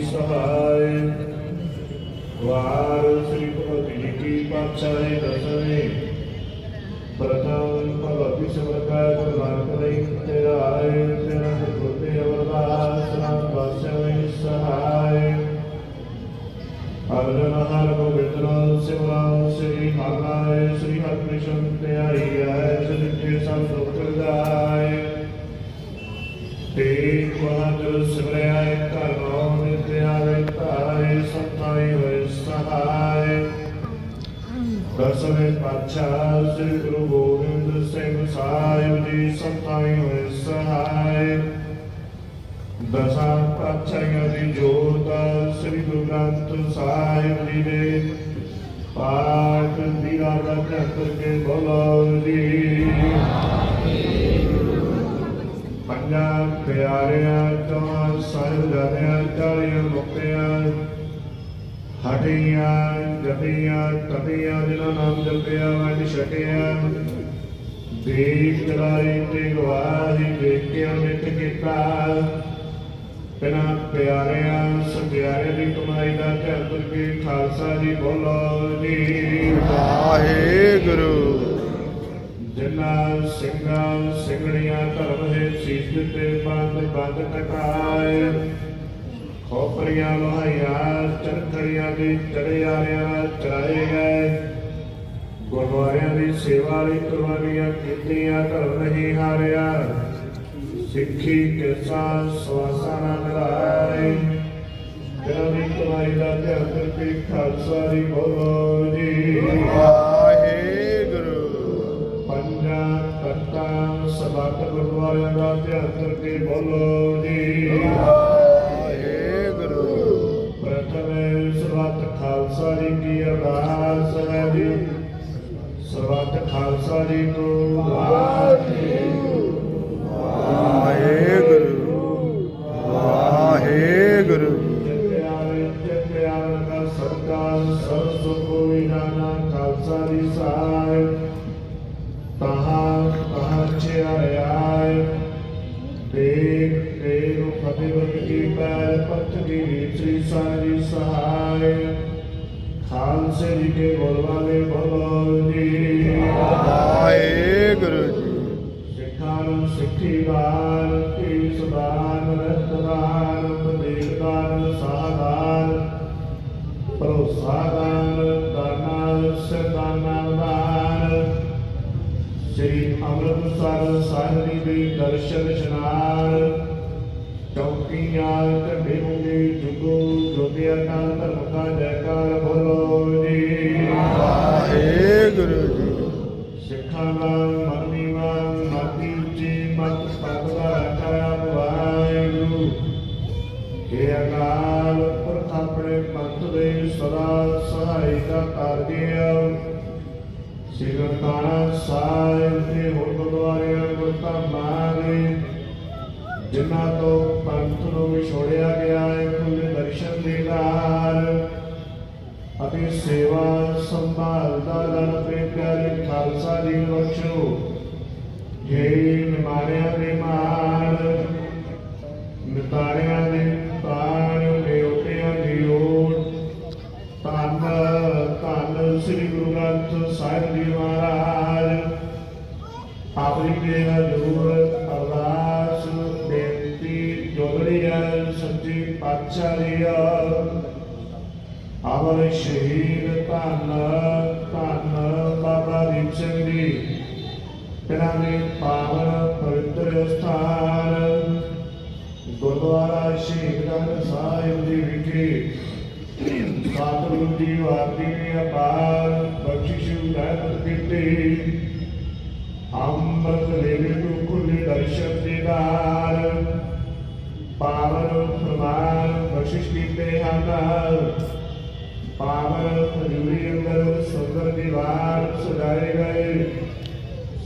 ਸਹਾਇ। ਵਾਰ ਸ੍ਰੀ ਭਗਵਤੀ ਜੀ ਕੀ ਪਾਤਸ਼ਾਹੀ ਦਸਵੇਂ ਅਰਜਨ ਹਰ ਗੋਬਿੰਦ ਸਿਮਰਨ ਸ੍ਰੀ ਹਰਿ ਸ੍ਰੀ ਹਰਿਕ੍ਰਿਸ਼ਨ ਤੇ ਹੈ ਸ੍ਰੀ ਕੇ ਸਭ ਦੁਖ ਜਾਏ ਤੇ ਮਹਾਦਰ ਸਿਮਰਿਆ ਘਰ ਨਾਮ ਨਿਤਿ ਸੰਤਾਈ ਹੋਏ ਸਹਾਇ ਦਸਵੇਂ ਪਾਤਸ਼ਾਹ ਸ੍ਰੀ ਗੁਰੂ ਗੋਬਿੰਦ ਸਿੰਘ ਸਾਹਿਬ ਜੀ ਸੰਤਾਈ ਹੋਏ ਸਹਾਇ ਦਸਾਂ ਪਾਤਸ਼ਾਹੀਆਂ ਦੀ ਜੋਤ ਸ੍ਰੀ ਗੁਰੂ ਗ੍ਰੰਥ ਸਾਹਿਬ ਜੀ ਦੇ ਪਾਠ ਦੀ ਰਾਤ ਕਰਕੇ ਬੋਲੋ ਜੀ ਪੰਜਾਂ ਪਿਆਰਿਆਂ ਤੋਂ ਸਾਹਿਬ ਚਾਲੀਆਂ ਮੁਕਤਿਆਂ ਹਟੀਆਂ ਜਪੀਆਂ ਤਪੀਆਂ ਜਿਨ੍ਹਾਂ ਨਾਮ ਜਪਿਆ ਵੰਡ ਛਕਿਆ ਦੇਖ ਜਲਾਈ ਤੇ ਗਵਾਹੀ ਦੇਖਿਆ ਮਿੱਟ ਕੀਤਾ ਬਿਨਾ ਪਿਆਰਿਆਂ ਸਭਿਆਰੇ ਦੀ ਕਮਾਈ ਦਾ ਧਿਆਨ ਕਰਕੇ ਖਾਲਸਾ ਜੀ ਬੋਲੋ ਜੀ। ਵਾਹਿਗੁਰੂ। ਜਿਨ੍ਹਾਂ ਸਿੰਘਾਂ ਸਿੰਘਣੀਆਂ ਧਰਮ ਹੈ ਸੀਸ ਦਿੱਤੇ ਬੰਦ ਬੰਦ ਟਕਾਏ ਖੋਪਰੀਆਂ ਲੋਹਾਈਆਂ ਚਰਖੜੀਆਂ ਦੀ ਚੜਿਆਰਿਆਂ ਚਰਾਏ ਗਏ। ਗੁਰਦੁਆਰਿਆਂ ਦੀ ਸੇਵਾ ਲਈ ਕੁਰਬਾਨੀਆਂ ਕੀਤੀਆਂ ਧਰਮ ਨਹੀਂ ਹਾਰਿਆ। ਸਿੱਖੀ ਕਿਰਸਾ ਸਵਾਸਾਂ ਨਾਲ ਮਿਲਾਏ ਤੇਰਾ ਵੀ ਕਮਾਈ ਦਾ ਧਿਆਨ ਕਰਕੇ ਖਾਲਸਾ ਜੀ ਬੋਲੋ ਜੀ। ਵਾਹਿਗੁਰੂ। ਪੰਜਾਂ ਤਖਤਾਂ ਸਬਤ ਗੁਰਦੁਆਰਿਆਂ ਦਾ ਧਿਆਨ ਕਰਕੇ ਬੋਲੋ ਜੀ। ਵਾਹਿਗੁਰੂ। ਪ੍ਰਥਮੇ ਸਰਬੱਤ ਖਾਲਸਾ ਜੀ ਕੀ ਅਰਦਾਸ ਹੈ ਜੀ। ਸਰਬੱਤ ਖਾਲਸਾ ਜੀ ਕੋ। ਵਾਹਿਗੁਰੂ ਵਾਹਿਗੁਰੂ। ਬਤ ਕੀ ਪੈਰ ਪਤ ਕੀ ਸ੍ਰੀ ਸਾਰੀ ਸਹਾਇ ਖਾਲਸੇ ਜੀ ਕੇ ਬੋਲਵਾਲੇ ਬੋਲੋ ਜੀ ਵਾਹਿਗੁਰੂ ਜੀ ਸਿੱਖਾਂ ਨੂੰ ਸਿੱਖੀਦਾਰ ਕੀਸਦਾਰ ਰਤਦਾਰ ਬਦੇਦਾਰ ਸਾਦਾਰ ਭਰੋਸਾਦਾਰ ਦਾਨਾਰ ਸਦਾਨਾਰ ਸ੍ਰੀ ਅੰਮ੍ਰਿਤਸਰ ਸਾਹਿਬ ਜੀ ਦੇ ਦਰਸ਼ਨ ਇਸ਼ਨਾਨ ਚੌਕੀਆਂ ਮੁੰਡੇ ਜੁਗੋ ਜੋਗਿਆ ਦਾ ਧਰਮ ਦਾ ਜੈਕਾਰ ਬੋਲੋ ਜੀ। ਵਾਹਿਗੁਰੂ ਜੀ ਸਿੱਖਾਂ ਦਾ ਮਰਨੀਵਾ ਮਾਤੀ ਉੱਚੀ ਮਤ ਦਾ ਰੱਖਿਆ ਵਾਹਿਗੁਰੂ। ਕਿ ਅਕਾਲ ਪੁਰਖ ਆਪਣੇ ਪੰਥ ਦੇ ਸਦਾ ਸਹਾਇਤਾ ਕਰਦਿਆ ਸ੍ਰੀ ਗੁਰਦਾਰਾ ਸਾਹਿਬ ਦੇ ਹੋਰ ਜਿਨ੍ਹਾਂ ਤੋਂ ਪੰਥ ਨੂੰ ਵਿਛੋੜਿਆ ਗਿਆ ਹੈ ਖੁੱਲੇ ਦਰਸ਼ਨ ਦੇਦਾਰ ਅਤੇ ਸੇਵਾ ਸੰਭਾਲਦਾ ਲੜ ਤੇ ਪਿਆਰੇ ਖਾਲਸਾ ਜੀ ਬਖਸ਼ੋ। ਜੇ ਨਿਮਾਰਿਆਂ ਦੇ ਮਾਣ, ਨਿਤਾਰਿਆਂ ਦੇ ਤਾਣ ਦੇਵਤਿਆਂ ਦੀ ਓਟ ਧੰਨ ਧੰਨ ਸ੍ਰੀ ਗੁਰੂ ਗ੍ਰੰਥ ਸਾਹਿਬ ਜੀ ਮਹਾਰਾਜ ਆਪਣੀ ਦੇ ਹਜ਼ੂਰ ਸੱਚੀ ਪਾਤਸ਼ਾਹ ਸ਼ਹੀਦ ਧੰਨ ਧੰਨ ਬਾਬਾ ਦੀਪ ਸਿੰਘ ਜੀ। ਇਹਨਾਂ ਦੇ ਪਾਵਨ ਪਵਿੱਤਰ ਸਥਾਨ ਗੁਰਦੁਆਰਾ ਸ਼ਹੀਦਗੰਜ ਸਾਹਿਬ ਜੀ ਵਿਖੇ ਸਤਿਗੁਰੂ ਜੀ ਵਾਦੀ ਨੇ ਅਪਾਰ ਬਖਸ਼ਿਸ਼ ਰਹਿਮਤ ਕੀਤੀ। ਅੰਮ੍ਰਿਤ ਲੇਵੇ ਨੂੰ ਖੁੱਲੇ ਦਰਸ਼ਨ ਦੀਦਾਰ ਪਾਵਨ ਫਰਮਾਨ ਬਖਸ਼ਿਸ਼ ਕੀਤੇ ਹਨ ਪਾਵਨ ਖਜੂਰੀ ਅੰਦਰ ਸੁੰਦਰ ਦੀਵਾਰ ਸਜਾਏ ਗਏ।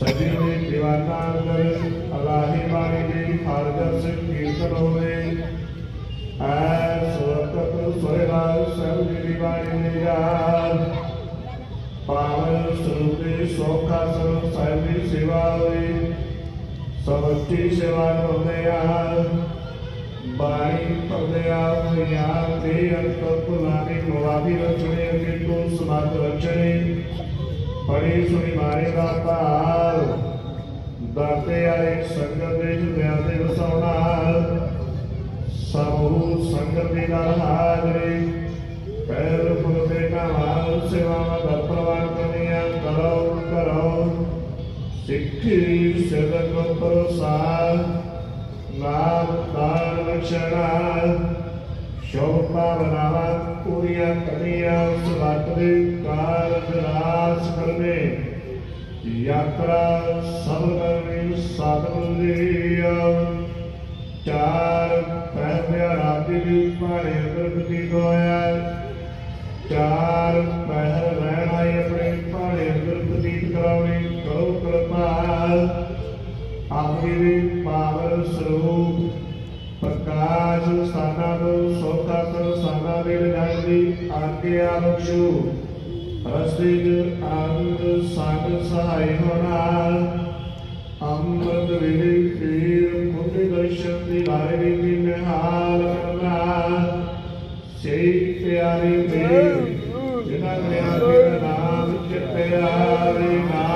ਸਜੇ ਦੇ ਦੀਵਾਨਾਂ ਅੰਦਰ ਅਲਾਹੀ ਬਾਣੀ ਦੀ ਹਰਜਸ ਕੀਰਤਨ ਹੋਵੇ। ਐ ਸੁਰਤਕ ਸੋਇਲਾ ਸਭ ਦੀ ਬਾਣੀ ਦੇ ਯਾਦ। ਪਾਵਨ ਸਰੂਪ ਸੋਖਾ ਸਰਬ ਸਾਹਿਬ ਦੀ ਸੇਵਾ ਹੋਈ ਸਭਤੀ ਸੇਵਾ ਹੁੰਦੇ ਆ। ਬਾਣੀ ਪੜਦੇ ਆ ਤੇ ਅੰਤ ਪੁਲਾਨੀ ਮਵਾਦੀ ਰਚਣੇ ਅੱਗੇ ਤੋਂ ਸਮਾਤ ਰਚਣੇ। ਪੜੀ ਸੁਣੀ ਮਾਰੇ ਦਾ ਭਾਰ। ਦਾਤੇ ਆਏ ਸੰਗਤ ਦੇ ਜੁਦਿਆਂ ਦੇ ਵਸਾਉਣਾ। ਸਭੂ ਸੰਗਤ ਦੇ ਨਾਲ ਹਾਜ਼ਰੀ। ਪੈਰ ਫੁੱਲਦੇ ਨਾਮ ਸੇਵਾਵਾਂ ਦਾ ਪ੍ਰਵਾਨ ਕਰਨੀਆਂ ਕਰੋ ਕਰੋ। ਸਿੱਖੀ ਸਦਨ ਪ੍ਰਸਾਦ ਨਾਮ ਦਾਨ ਬਖਸ਼ਣਾ ਸ਼ੋਭਾ ਪੂਰੀਆਂ ਕਰਨੀਆਂ ਉਸ ਵਕਤ ਦੇ ਕਾਰਜ ਰਾਸ ਕਰਨੇ। ਯਾਤਰਾ ਸਭ ਕਰਨੀ ਸਾਧਨ ਦੀ ਚਾਰ ਪਹਿਲਿਆ ਰਾਤੀ ਵੀ ਪਾਣੇ ਅੰਦਰ ਬਤੀਤ ਹੋਇਆ ਚਾਰ ਪਹਿਰ ਰਹਿਣਾ ਆਪਣੇ ਭਾਣੇ ਅੰਦਰ ਬਤੀਤ ਕਰਾਉਣੀ ਕਰੋ ਕਿਰਪਾ। ਆਪਣੀ ਵੀ ਸਰੂਪ ਪ੍ਰਕਾਸ਼ ਸਥਾਨਾਂ ਨੂੰ ਸੋਖਾ ਕਰ ਸਥਾਨਾਂ ਦੇ ਵਿਨਾਸ਼ ਦੀ ਆਗਿਆ ਬਖਸ਼ੂ। ਰਸਤੇ ਚ ਆਨੰਦ ਸਾਧ ਸਹਾਈ ਹੋਣਾ ਅੰਮ੍ਰਿਤ ਵੇਲੇ ਫੇਰ ਮੁੰਡੇ ਦਰਸ਼ਨ ਦੀ ਲਾਰੇ ਦੀ ਨਿਹਾਲ ਕਰਨਾ ਸੇ ਪਿਆਰੇ ਮੇਰੇ ਜਿਨ੍ਹਾਂ ਨੇ ਆਖੇ ਨਾਮ ਚਿੱਤੇ ਆਵੇ Nanak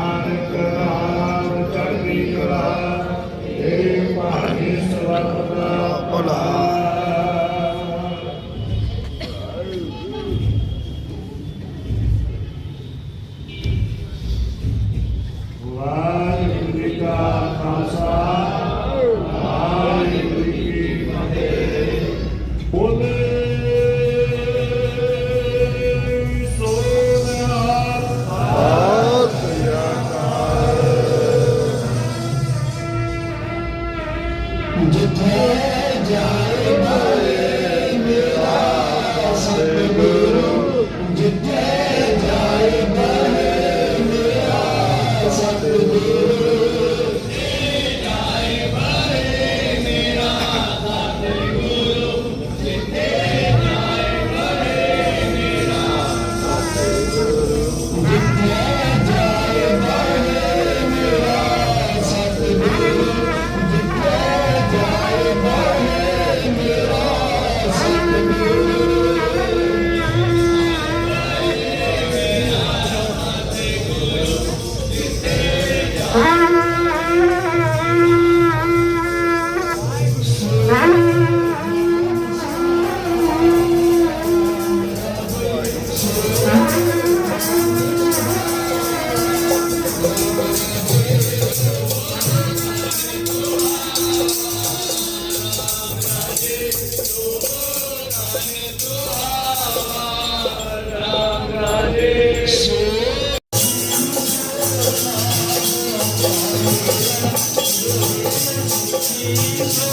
Jesus.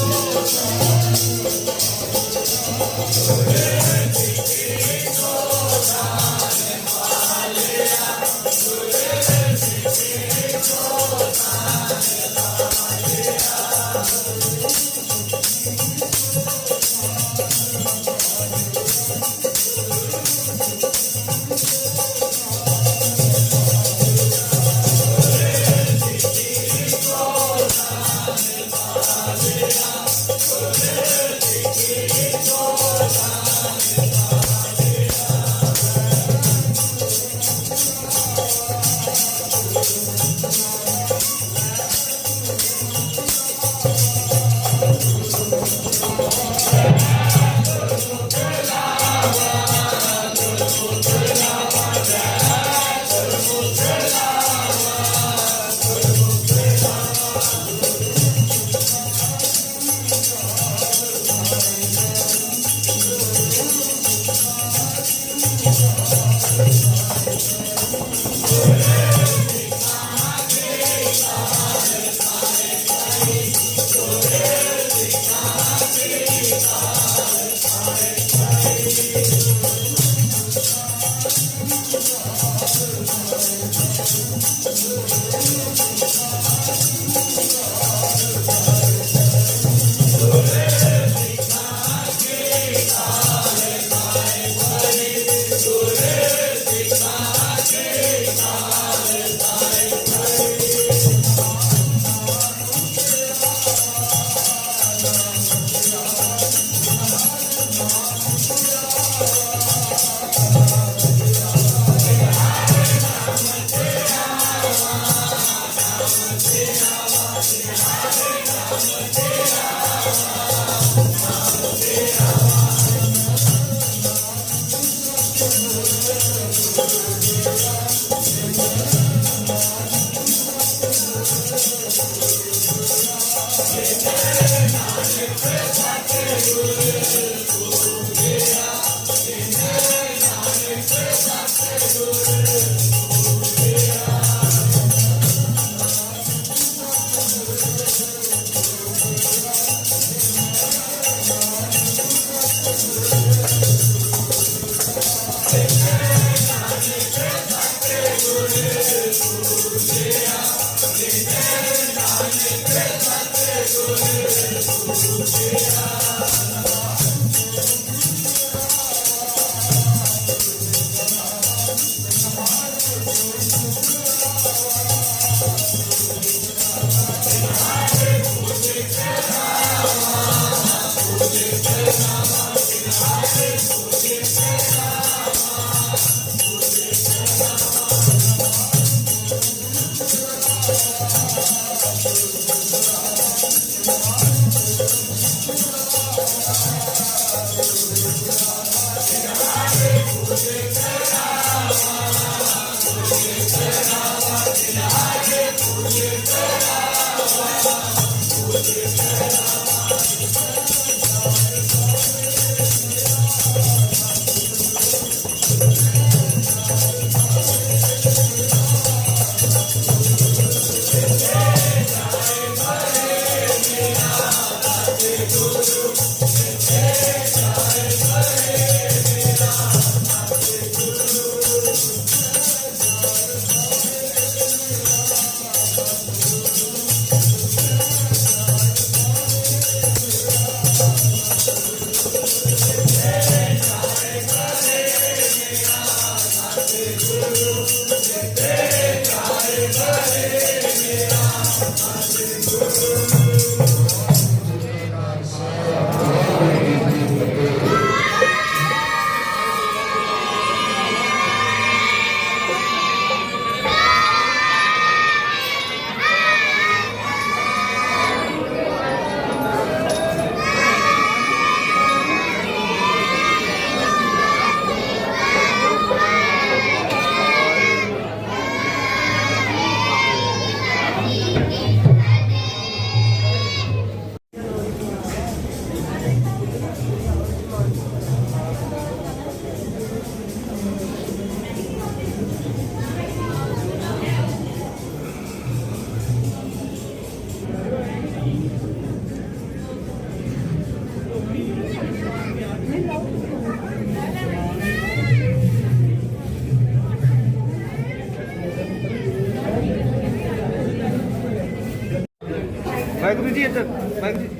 taste. Shri Ram. Waheguru ji ਇੱਧਰ ਵਾਹਿਗੁਰੂ ਜੀ